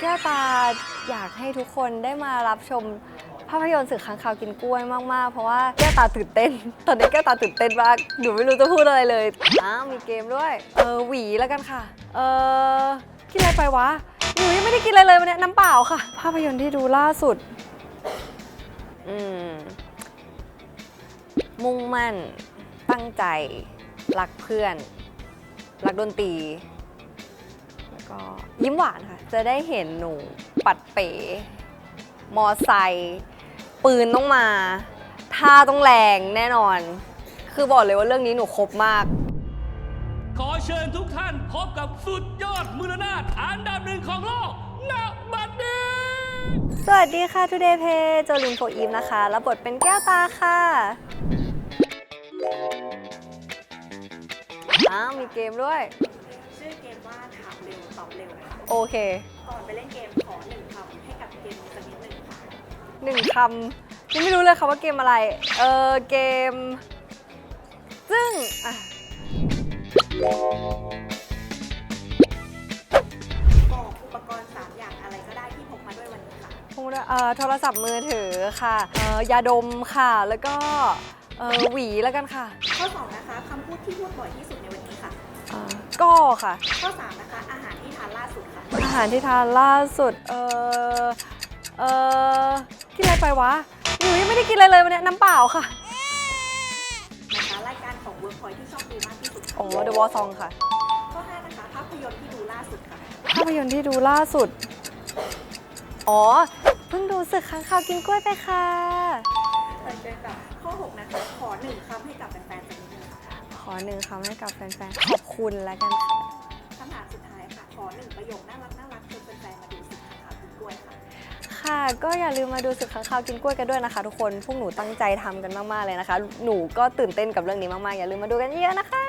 แก้วตาอยากให้ทุกคนได้มารับชมภาพยนตร์สึกค้างคาวกินกล้วยมาก ๆ เพราะว่าแก้วตาตื่นเต้น ตอนนี้แก้วตาตื่นเต้นมากหนูไม่รู้จะพูดอะไรเลยอ้าวมีเกมด้วย เออหวีแล้วกันค่ะ เออกินอะไรไปวะหนูยังไม่ได้กินอะไรเลยวันนี้น้ำเปล่าค่ะ ภาพยนตร์ที่ดูล่าสุด อืม มุ่งมั่น ตั้งใจ รักเพื่อน รักดนตรี ก็ยิ้มหวานค่ะ จะได้เห็นหนูปัดเป๋ มอไซค์ปืนต้องมา ท่าต้องแรงแน่นอน คือบอกเลยว่าเรื่องนี้หนูครบมาก ขอเชิญทุกท่านพบกับสุดยอดมือนาถอันดับหนึ่งของโลกณบัดนี้สวัสดีค่ะ Today Pay โจลินโฟอีฟนะคะรับบทเป็นแก้วตาค่ะอ้าวมีเกมด้วยชื่อเกม ว่าถามเร็วตอบเร็วค่ะโอเคก่อนไปเล่นเกมขอหนึ่งคำให้กับเกมนี้สักนิดหนึ่งค่ะหนึ่งคำยังไม่รู้เลยค่ะว่าเกมอะไร เออเกมซึ่งอะบอกอุปกรณ์3อย่างอะไรก็ได้ที่พกมาด้วยวันนี้ค่ะพูดว่าเอ่อโทรศัพท์มือถือค่ะเอ่อยาดมค่ะ แล้วก็เอ่อหวีแล้วกันค่ะ ข้อ2นะคะคำพูดที่พูดบ่อยที่สุด ก็ค่ะ ข้อ3นะคะ อาหารที่ทานล่าสุดค่ะ อาหารที่ทานล่าสุด เออเออกินอะไรไปวะหนูยังไม่ได้กินอะไรเลยวันนี้น้ำเปล่าค่ะ นะคะรายการของ Workpoint ที่ชอบดูมากที่สุดค่ะโอ้ The Wall Song ค่ะ ข้อ5นะคะภาพยนตร์ที่ดูล่าสุดค่ะ ภาพยนตร์ที่ดูล่าสุด อ๋อ เพิ่งดูสึกค้างคาวกินกล้วยไปค่ะไปเจอกับข้อ6นะคะ ขอหนึ่งคำให้กับแฟนๆสักนิดหนึงค่ะข อหนึ่งคำให้กับแฟนๆ ขอบคุณแล้วกันค่ะ คำถามสุดท้ายค่ะ ขอหนึ่งประโยคน่ารักน่ารักชวนแฟนๆมาดูสิค่ะค่ะคุณกล้วยค่ะ ค่ะก็อย่าลืมมาดูสึกค้างคาวกินกล้วยกันด้วยนะคะทุกคน พวกหนูตั้งใจทำกันมาก ๆ เลยนะคะ หนูก็ตื่นเต้นกับเรื่องนี้มาก ๆ อย่าลืมมาดูกันเยอะๆนะคะ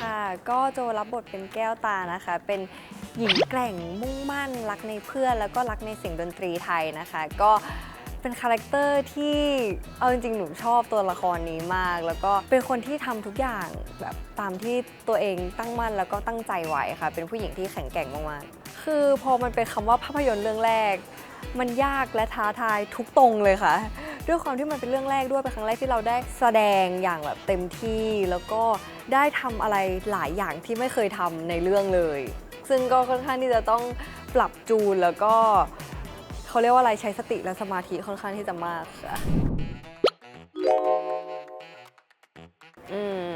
ค่ะก็โจรับบทเป็นแก้วตานะคะ เป็นหญิงแกร่งมุ่งมั่น รักในเพื่อน แล้วก็รักในเสียงดนตรีไทยนะคะ ก็ เป็นคาแรคเตอร์ที่เอาจริงๆ หนูชอบตัวละครนี้มาก แล้วก็เป็นคนที่ทำทุกอย่างแบบตามที่ตัวเองตั้งมั่นแล้วก็ตั้งใจไว้ค่ะ เป็นผู้หญิงที่แข็งแกร่งมากๆ คือพอมันเป็นคำว่าภาพยนตร์เรื่องแรก มันยากและท้าทายทุกตรงเลยค่ะ ด้วยความที่มันเป็นเรื่องแรกด้วยเป็นครั้งแรกที่เราได้แสดงอย่างแบบเต็มที่แล้วก็ได้ทำอะไรหลายอย่างที่ไม่เคยทำในเรื่องเลย ซึ่งก็ค่อนข้างที่จะต้องปรับจูนแล้วก็ เขาเรียกว่าอะไรใช้สติและสมาธิค่อนข้างที่จะมากค่ะอืม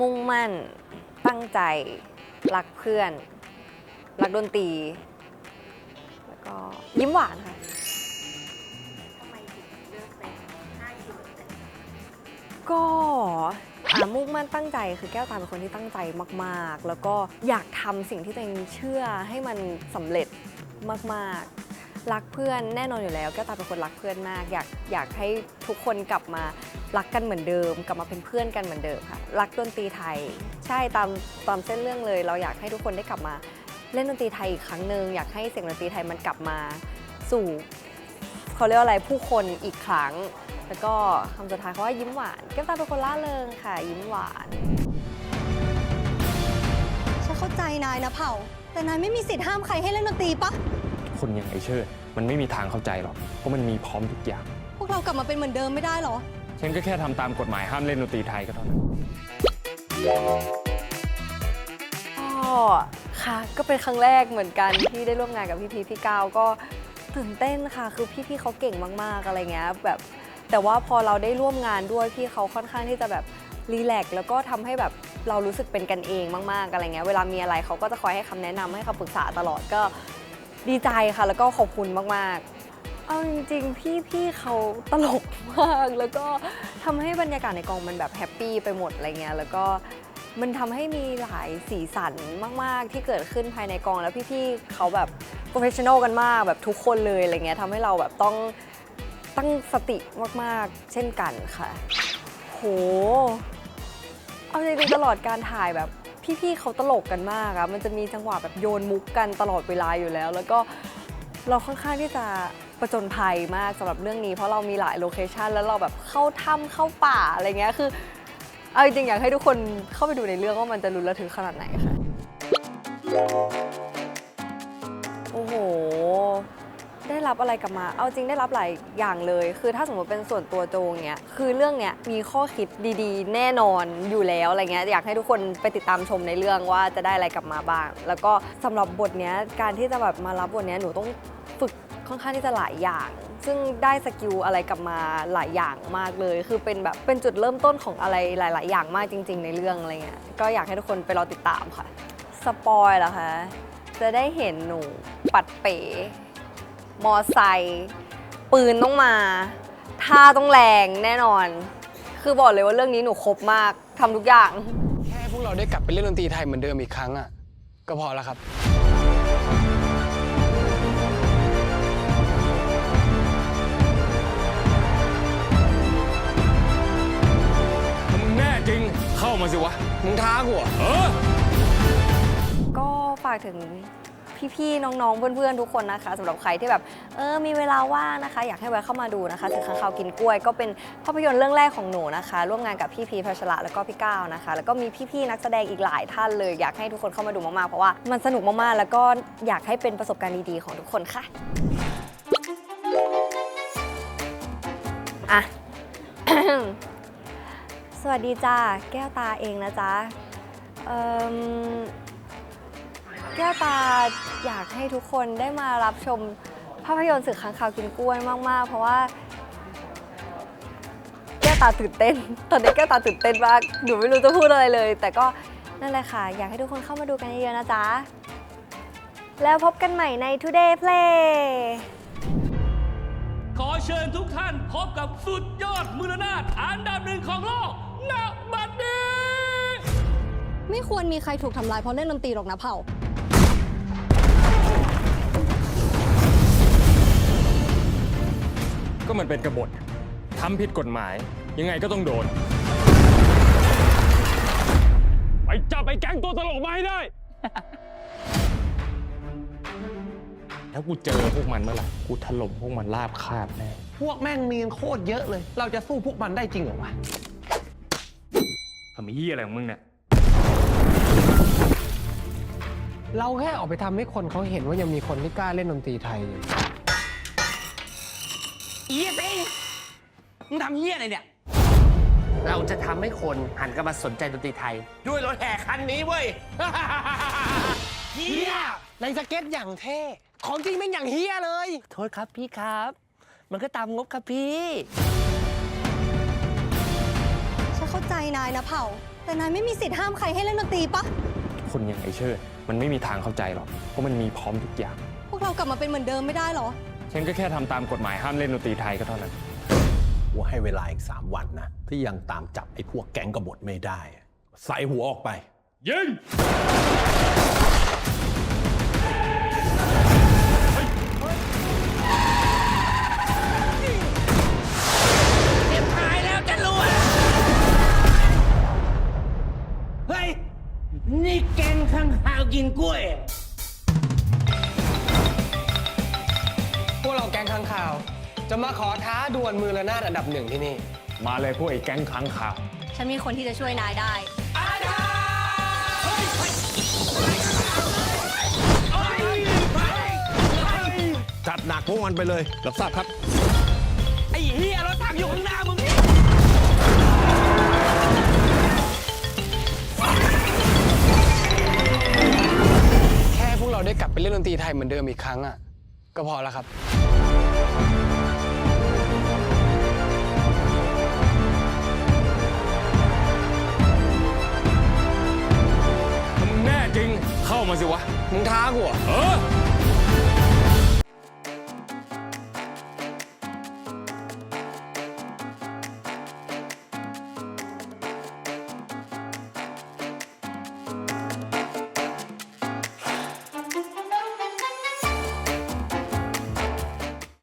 มุ่งมั่น ตั้งใจ รักเพื่อน รักดนตรี แล้วก็ยิ้มหวานค่ะ ทำไมถึงเลือกเป็นห้าคิวก็อ่ามุ่งมั่นตั้งใจคือแก้วตาเป็นคนที่ตั้งใจมาก ๆ แล้วก็อยากทำสิ่งที่ตัวเองเชื่อให้มันสำเร็จ มากๆ รักเพื่อนแน่นอนอยู่แล้วแก้วตาเป็นคนรักเพื่อนมาก อยากอยากให้ทุกคนกลับมารักกันเหมือนเดิม กลับมาเป็นเพื่อนกันเหมือนเดิมค่ะ รักดนตรีไทย ใช่ตามตามเส้นเรื่องเลย เราอยากให้ทุกคนได้กลับมาเล่นดนตรีไทยอีกครั้งหนึ่งอยากให้เสียงดนตรีไทยมันกลับมาสู่เขาเรียกว่าอะไรผู้คนอีกครั้ง แล้วก็คำสุดท้ายเขาว่ายิ้มหวานแก้วตาเป็นคนล่าเริงค่ะ ยิ้มหวานฉันเข้าใจนายนะเผ่า แต่นายไม่มีสิทธิ์ห้ามใครให้เล่นดนตรีปะ คนอย่างไอเชิดมันไม่มีทางเข้าใจหรอก เพราะมันมีพร้อมทุกอย่าง พวกเรากลับมาเป็นเหมือนเดิมไม่ได้หรอ ฉันก็แค่ทำตามกฎหมายห้ามเล่นดนตรีไทยก็เท่านั้น ก็ค่ะก็เป็นครั้งแรกเหมือนกันที่ได้ร่วมงานกับพี่พีชพี่ก้าวก็ตื่นเต้นค่ะ คือพี่พี่ๆเขาเก่งมากๆอะไรเงี้ยแบบแต่ว่าพอเราได้ร่วมงานด้วยพี่เขาค่อนข้างที่จะแบบรีแลกซ์แล้วก็ทำให้แบบเรารู้สึกเป็นกันเองมากๆอะไรเงี้ยเวลามีอะไรเขาก็จะคอยให้คำแนะนำให้คำปรึกษาตลอดก็ ดีใจค่ะ แล้วก็ขอบคุณมาก ๆ เอาจริงๆ พี่พี่เขาตลกมาก แล้วก็ทำให้บรรยากาศในกองมันแบบแฮปปี้ไปหมดอะไรเงี้ย แล้วก็มันทำให้มีหลายสีสันมาก ๆ ที่เกิดขึ้นภายในกองแล้วพี่ ๆ เขาแบบโปรเฟชชั่นอลกันมากแบบทุกคนเลยอะไรเงี้ยทำให้เราแบบต้องตั้งสติมาก ๆ เช่นกันค่ะ โห เอาจริงๆตลอดการถ่ายแบบ พี่ๆเขาตลกกันมากอะมันจะมีจังหวะแบบโยนมุกกันตลอดเวลาอยู่แล้ว แล้วก็เราค่อนข้างที่จะประจนภัยมากสำหรับเรื่องนี้ เพราะเรามีหลายโลเคชันแล้วเราแบบเข้าถ้ำเข้าป่าอะไรเงี้ยคือเอาจริงๆอยากให้ทุกคนเข้าไปดูในเรื่องว่ามันจะรุนระทึกขนาดไหนค่ะ ได้รับอะไรกลับมา เอาจริงได้รับหลายอย่างเลย คือถ้าสมมติเป็นส่วนตัวโจงเนี้ย คือเรื่องเนี้ยมีข้อคิดดีๆ แน่นอนอยู่แล้วอะไรเงี้ย อยากให้ทุกคนไปติดตามชมในเรื่องว่าจะได้อะไรกลับมาบ้าง แล้วก็สำหรับบทเนี้ย การที่จะแบบมารับบทเนี้ยหนูต้องฝึกค่อนข้างที่จะหลายอย่าง ซึ่งได้สกิลอะไรกลับมาหลายอย่างมากเลย คือเป็นแบบเป็นจุดเริ่มต้นของอะไรหลาย ๆ อย่างมากจริง ๆ ในเรื่องอะไรเงี้ย ก็อยากให้ทุกคนไปรอติดตามค่ะ สปอยเหรอคะ จะได้เห็นหนูปัดเป๋ มอไซค์ปืนต้องมาท่าต้องแรงแน่นอน คือบอกเลยว่าเรื่องนี้หนูครบมากทำทุกอย่าง แค่พวกเราได้กลับไปเล่นดนตรีไทยเหมือนเดิมอีกครั้งอะ ก็พอแล้วครับ มึงแน่จริงเข้ามาสิวะ มึงท้ากูเหรอเออ ก็ฝากถึง พี่ๆน้องๆเพื่อนๆทุกคนนะคะสำหรับใครที่แบบเออมีเวลาว่างนะคะ อยากให้แวะเข้ามาดูนะคะถึงข้างข่าวกินกล้วย ก็เป็นภาพยนตร์เรื่องแรกของหนูนะคะ ร่วมงานกับพี่พีพัชระแล้วก็พี่ก้าวนะคะ แล้วก็มีพี่ๆนักแสดงอีกหลายท่านเลยอยากให้ทุกคนเข้ามาดูมากๆเพราะว่ามันสนุกมากๆแล้วก็อยากให้เป็นประสบการณ์ดีๆของทุกคนค่ะอะสวัสดีจ้าแก้วตาเองนะจ๊ะเอิ่ม แก้วตาอยากให้ทุกคนได้มารับชมภาพยนตร์สื่อค้างคาวกินกล้วยมาก ๆ เพราะว่า แก้วตาตื่นเต้น ตอนนี้แก้วตาตื่นเต้นมากหนูไม่รู้จะพูดอะไรเลย แต่ก็นั่นแหละค่ะ อยากให้ทุกคนเข้ามาดูกันเยอะๆนะจ๊ะ แล้วพบกันใหม่ใน Today Play ขอเชิญทุกท่านพบกับสุดยอดมือระนาดอันดับหนึ่งของโลกณบัดนี้ ไม่ควรมีใครถูกทำลายเพราะเล่นดนตรีหรอกนะเผ่า ก็มันเป็นกบฏทำผิดกฎหมาย ยังไงก็ต้องโดน ไปจับไอ้แก๊งตัวตลกมาให้ได้ ถ้ากูเจอพวกมันเมื่อไหร่กูถล่มพวกมันราบคาบแน่ พวกแม่งมีกันโคตรเยอะเลย เราจะสู้พวกมันได้จริงเหรอวะ ทำไมยี่อะไรของมึงเนี่ย เราแค่ออกไปทำให้คนเขาเห็นว่ายังมีคนที่กล้าเล่นดนตรีไทยอยู่ เฮียสิงมึงทำเฮียอะไรเนี่ย เราจะทำให้คนหันกลับมาสนใจดนตรีไทย ด้วยรถแห่คันนี้เว้ย เฮียในสเก็ตอย่างเท่ ของจริงแม่งอย่างเฮียเลย โทษครับพี่ครับ มันก็ตามงบครับพี่ ฉันเข้าใจนายนะเผ่า แต่นายไม่มีสิทธิ์ห้ามใครให้เล่นดนตรีปะ คนอย่างไอ้เชิดมันไม่มีทางเข้าใจหรอก เพราะมันมีพร้อมทุกอย่าง พวกเรากลับมาเป็นเหมือนเดิมไม่ได้หรอ ฉันก็แค่ทำตามกฎหมายห้ามเล่นดนตรีไทยก็เท่านั้น ว่าให้เวลาอีก 3 วันนะ ที่ยังตามจับไอ้พวกแก๊งกบฏไม่ได้ ใส่หัวออกไป ยิง มาขอท้าดวลมือระนาดอันดับหนึ่งที่นี่ มาเลยพวกไอ้แก๊งค้างข่าวฉันมีคนที่จะช่วยนายได้ จัดหนักพวกมันไปเลยรับทราบครับ ไอ้เฮียรถถังอยู่ข้างหน้ามึงนี่แค่พวกเราได้กลับไปเล่นดนตรีไทยเหมือนเดิมอีกครั้งอะ ก็พอแล้วครับ จริงเข้ามาสิวะ มึงท้ากูเหรอเออ